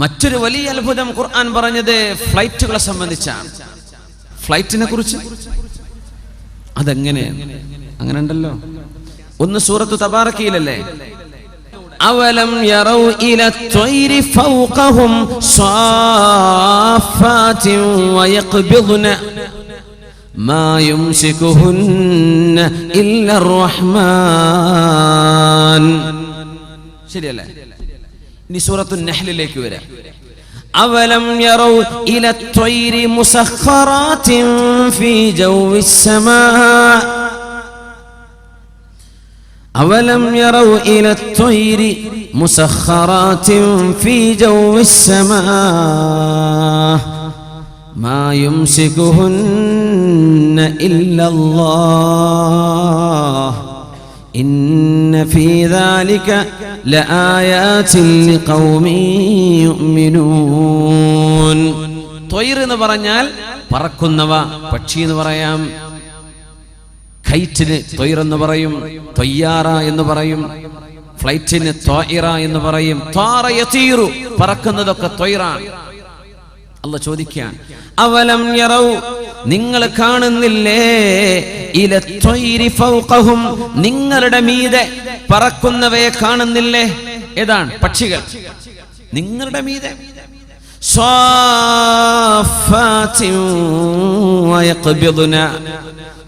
മറ്റൊരു വലിയ അത്ഭുതം ഖുർആൻ പറഞ്ഞത് ഫ്ലൈറ്റുകളെ സംബന്ധിച്ചാണ്. ഫ്ലൈറ്റിനെ കുറിച്ച്? അതെങ്ങനെ? അങ്ങനെ ഉണ്ടല്ലോ ഒന്ന് സൂറത്ത് തബാറക്കിയിലല്ലേ? അവലം യറൗ ഇല ത്വൈരി ഫൗഖഹും സാഫാതിൻ വയഖ്ബിദ്ന മാ യുംസികുഹുന്ന ഇല്ല റഹ്മാൻ. ശരിയല്ലേ? نسورة النحل لك ورا أولم يروا إلى الطير مسخرات في جو السماء أولم يروا إلى الطير مسخرات في جو السماء ما يمسكهن إلا الله إن في ذلك لآيات لقوم يؤمنون തൊയർ എന്ന് പറഞ്ഞാൽ പറക്കുന്നവ പക്ഷി എന്ന് പറയാം കൈറ്റിന് തൊയർ എന്ന് പറയും തൊയ്യാറ എന്ന് പറയും ഫ്ലൈറ്റിന് ത്വായിറ എന്ന് പറയും ത്വാറ യതീറു പറക്കുന്നതൊക്കെ തൊയ്റാണ് അല്ല ചോദിക്കാൻ അവലം യറൗ നിങ്ങൾ കാണുന്നില്ലേ ഇല ത്വയ്രി ഫൗഖഹും നിങ്ങളുടെ മീതെ പറക്കുന്നവയെ കാണുന്നില്ലേ? ഏതാണ്? പക്ഷികൾ. നിങ്ങളുടെ മീതെ.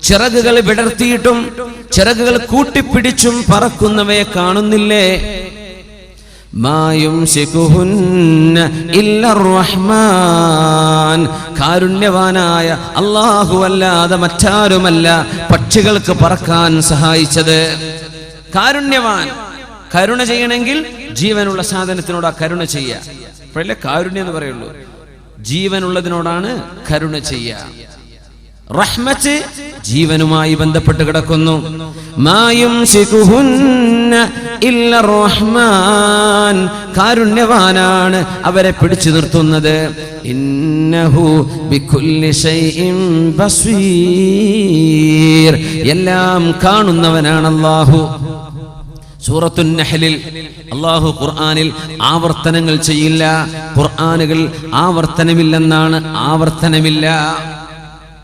ചിറകുകൾ വിടർത്തിയിട്ടും ചിറകുകൾ കൂട്ടിപ്പിടിച്ചും പറക്കുന്നവയെ കാണുന്നില്ലേ? കാരുണ്യവാനായ അള്ളാഹുവല്ലാതെ മറ്റാരുമല്ല പക്ഷികൾക്ക് പറക്കാൻ സഹായിച്ചത്. കാരുണ്യവാൻ. കരുണ ചെയ്യണമെങ്കിൽ ജീവനുള്ള സാധനത്തിനോട് ആ കരുണ ചെയ്യുക. കാരുണ്യം എന്ന് പറയുള്ളൂ. ജീവനുള്ളതിനോടാണ് കരുണ ചെയ്യുക. റഹ്മത്ത് ജീവനുമായി ബന്ധപ്പെട്ട് കിടക്കുന്നു. മായും ഇല്ല റഹ്മാൻ. കാരുണ്യവാനാണ് അവരെ പിടിച്ചു നിർത്തുന്നത്. ഇന്നഹു എല്ലാം കാണുന്നവനാണ് അല്ലാഹു സൂറത്തു നഹലിൽ അള്ളാഹു ഖുർആാനിൽ ആവർത്തനങ്ങൾ ചെയ്യില്ല. ഖുർആാനുകൾ ആവർത്തനമില്ലെന്നാണ്. ആവർത്തനമില്ല.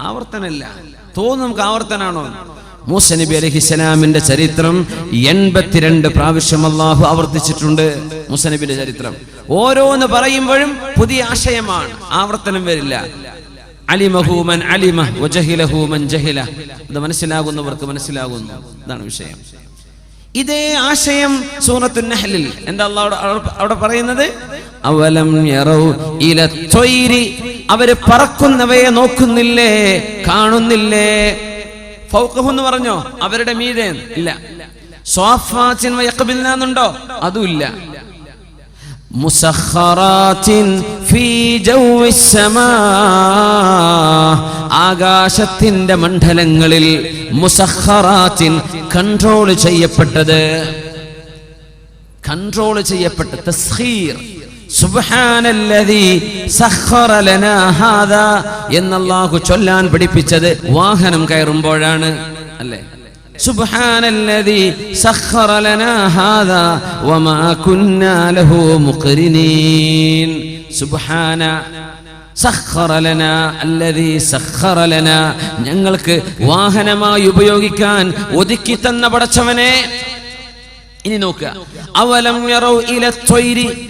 ആവർത്തനമില്ല തോന്നും നമുക്ക് ആവർത്തനാണോ? മൂസ നബി അലഹിസ്സലാമിന്റെ ചരിത്രം എൺപത്തിരണ്ട് പ്രാവശ്യം അള്ളാഹു ആവർത്തിച്ചിട്ടുണ്ട്. മൂസ നബിയുടെ ചരിത്രം. ഓരോന്ന് പറയുമ്പോഴും പുതിയ ആശയമാണ്. ആവർത്തനം വരില്ല. അലിമഹൂമൻ അലിമ ജഹില. അത് മനസ്സിലാകുന്നവർക്ക് മനസ്സിലാകുന്നു. ഇതാണ് വിഷയം. ഇതേ ആശയം സൂറത്തു നഹലിൽ. എന്താ അള്ളാഹ് അവിടെ പറയുന്നത്? അവലം ഇല ത്വയ്രി അവർ പറക്കുന്നവയെ നോക്കുന്നില്ലേ? കാണുന്നില്ലേ? ഫൗഖഹു എന്ന് പറഞ്ഞോ? അവരുടെ മീതെ. ഇല്ല. സ്വാഫാത്തിൻ വയഖബിൽനാന്നുണ്ടോ അതുമില്ല സമാ ആകാശത്തിന്റെ മണ്ഡലങ്ങളിൽ മുസഖറാത്തിൻ കൺട്രോൾ ചെയ്യപ്പെട്ടത്. കൺട്രോൾ ചെയ്യപ്പെട്ട ഹാദാ എന്നല്ലാഹു ചൊല്ലാൻ പഠിപ്പിച്ചത് വാഹനം കയറുമ്പോഴാണ് അല്ലേ? വമാ കുന്നാ ലഹു മുഖ്രിനീൻ. സുബ്ഹാന സഖറ ലനാ അല്ലദീ സഖറ ലനാ ഞങ്ങൾക്ക് വാഹനമായി ഉപയോഗിക്കാൻ ഒതുക്കി തന്ന പടച്ചവനെ. ഇനി നോക്കുക. അവലം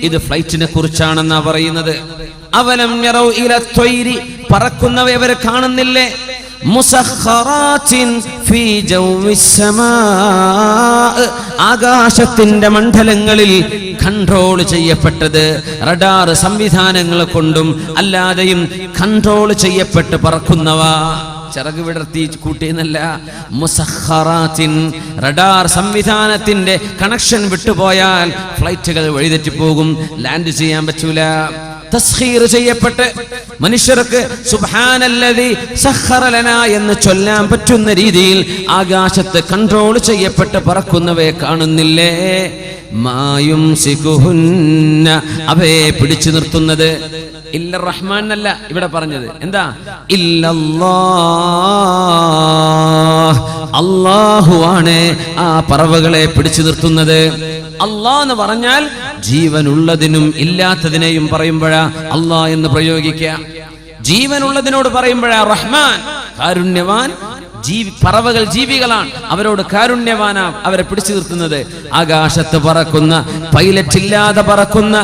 ഇത് ഫ്ലൈറ്റിനെ കുറിച്ചാണെന്നാ പറയുന്നത്. അവലം ത്വയ്രി. പറക്കുന്നവരെ കാണുന്നില്ലേ? ആകാശത്തിന്റെ മണ്ഡലങ്ങളിൽ കൺട്രോൾ ചെയ്യപ്പെട്ടത്. റഡാർ സംവിധാനങ്ങൾ കൊണ്ടും അല്ലാതെയും കൺട്രോൾ ചെയ്യപ്പെട്ട് പറക്കുന്നവ. ചിറക് വിടർത്തി കൂട്ടിയെന്നല്ല. മുസഹറാത്തിൻ റഡാർ സംവിധാനത്തിന്റെ കണക്ഷൻ വിട്ടുപോയാൽ ഫ്ലൈറ്റുകൾ വഴിതെറ്റിപ്പോകും. ലാൻഡ് ചെയ്യാൻ പറ്റൂല. തസ്ഖീർ ചെയ്യപ്പെട്ട് മനുഷ്യർക്ക് സുഭാനല്ലതി സഹറലന എന്ന് ചൊല്ലാൻ പറ്റുന്ന രീതിയിൽ ആകാശത്ത് കൺട്രോൾ ചെയ്യപ്പെട്ട് പറക്കുന്നവയെ കാണുന്നില്ലേ? മായും സിഖുഹുന്ന അവയെ പിടിച്ചു നിർത്തുന്നത്. ഇല്ല റഹ്മാൻ അല്ല ഇവിടെ പറഞ്ഞത്. എന്താ? ഇല്ലല്ലാ അള്ളാഹുവാണ് ആ പറവകളെ പിടിച്ചു നിർത്തുന്നത്. അള്ളാ എന്ന് പറഞ്ഞാൽ ജീവനുള്ളതിനും ഇല്ലാത്തതിനെയും പറയുമ്പോഴാ അള്ളാ എന്ന് പ്രയോഗിക്കുക. ജീവനുള്ളതിനോട് പറയുമ്പോഴാ റഹ്മാൻ കാരുണ്യവാൻ ജീവി പറവകൾ ജീവികളാണ്. അവരോട് കാരുണ്യവാനാ അവരെ പിടിച്ചു നിർത്തുന്നത്. ആകാശത്ത് പറക്കുന്ന പൈലറ്റ് ഇല്ലാതെ പറക്കുന്ന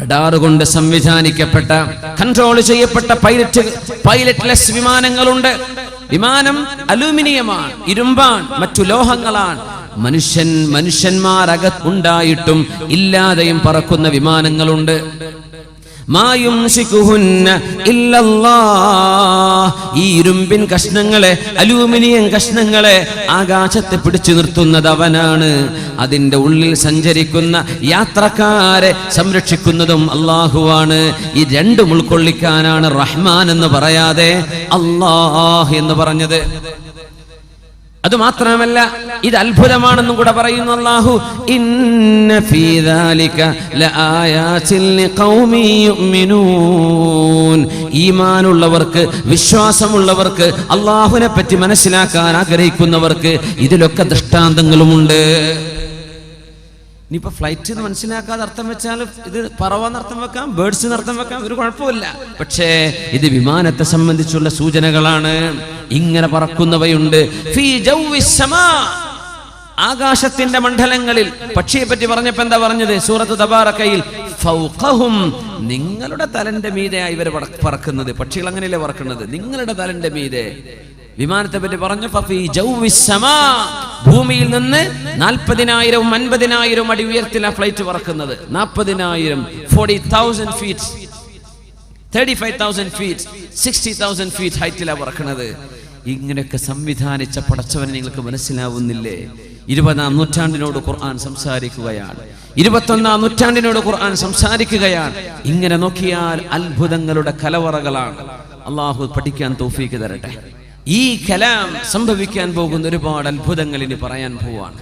റഡാർ കൊണ്ട് സംവിധാനിക്കപ്പെട്ട കൺട്രോൾ ചെയ്യപ്പെട്ട പൈലറ്റ് പൈലറ്റ്ലെസ് വിമാനങ്ങളുണ്ട്. വിമാനം അലൂമിനിയമാണ് ഇരുമ്പാണ് മറ്റു ലോഹങ്ങളാണ്. മനുഷ്യൻ മനുഷ്യന്മാരകത്തുണ്ടായിട്ടും ഇല്ലാതെയും പറക്കുന്ന വിമാനങ്ങളുണ്ട്. ഈ ഇരുമ്പിൻ കഷ്ണങ്ങളെ അലൂമിനിയം കഷ്ണങ്ങളെ ആകാശത്തെ പിടിച്ചു നിർത്തുന്നത് അവനാണ്. അതിന്റെ ഉള്ളിൽ സഞ്ചരിക്കുന്ന യാത്രക്കാരെ സംരക്ഷിക്കുന്നതും അള്ളാഹുവാണ് ഈ രണ്ടും ഉൾക്കൊള്ളിക്കാനാണ് റഹ്മാൻ എന്ന് പറയാതെ അള്ളാഹ് എന്ന് പറഞ്ഞത്. അത് മാത്രമല്ല ഇത് അത്ഭുതമാണെന്നും കൂടെ പറയുന്നു അല്ലാഹു. ഇന്ന ഫീ ദാലിക ലആയാതിൻ ലിഖൗമി യുഅ്മിനൂൻ. ഈമാനുള്ളവർക്ക് വിശ്വാസമുള്ളവർക്ക് അള്ളാഹുവിനെ പറ്റി മനസ്സിലാക്കാൻ ആഗ്രഹിക്കുന്നവർക്ക് ഇതിലൊക്കെ ദൃഷ്ടാന്തങ്ങളുമുണ്ട്. ഇനിയിപ്പോ ഫ്ലൈറ്റ് എന്ന് മനസ്സിലാക്കാതെ അർത്ഥം വെച്ചാൽ ഇത് പറവാന്ന് അർത്ഥം വെക്കാം ബേർഡ്സ് അർത്ഥം വെക്കാം ഒരു കുഴപ്പമില്ല. പക്ഷേ ഇത് വിമാനത്തെ സംബന്ധിച്ചുള്ള സൂചനകളാണ്. ഇങ്ങനെ പറക്കുന്നവയുണ്ട്. ആകാശത്തിന്റെ മണ്ഡലങ്ങളിൽ. പക്ഷിയെ പറ്റി പറഞ്ഞപ്പോ എന്താ പറഞ്ഞത്? സൂറത്ത് തബാറക്കയിൽ ഫൗഖഹും നിങ്ങളുടെ തലന്റെ മീതെയായി ഇവർ പറക്കുന്നത്. പക്ഷികൾ അങ്ങനെയല്ലേ പറക്കുന്നത്? നിങ്ങളുടെ തലന്റെ മീതെ. വിമാനത്തെ പറ്റി പറഞ്ഞു. ഭൂമിയിൽ നിന്ന് നാൽപ്പതിനായിരവും അൻപതിനായിരവും അടി ഉയർത്തിലാണ് ഫ്ലൈറ്റ് പറക്കുന്നത്. നാൽപ്പതിനായിരം forty thousand feet thirty five thousand feet sixty thousand feet ഹൈറ്റിലാണ് പറക്കുന്നത് ഇങ്ങനെയൊക്കെ സംവിധാനിച്ച പടച്ചവനെ നിങ്ങൾക്ക് മനസ്സിലാവുന്നില്ലേ? ഇരുപതാം നൂറ്റാണ്ടിനോട് ഖുർആൻ സംസാരിക്കുകയാണ്. ഇരുപത്തൊന്നാം നൂറ്റാണ്ടിനോട് ഖുർആൻ സംസാരിക്കുകയാണ്. ഇങ്ങനെ നോക്കിയാൽ അത്ഭുതങ്ങളുടെ കലവറകളാണ്. അള്ളാഹു പഠിക്കാൻ തോഫീക്ക് തരട്ടെ. ഈ കലാം സംഭവിക്കാൻ പോകുന്ന ഒരുപാട് അത്ഭുതങ്ങൾ ഇനി പറയാൻ പോവാണ്.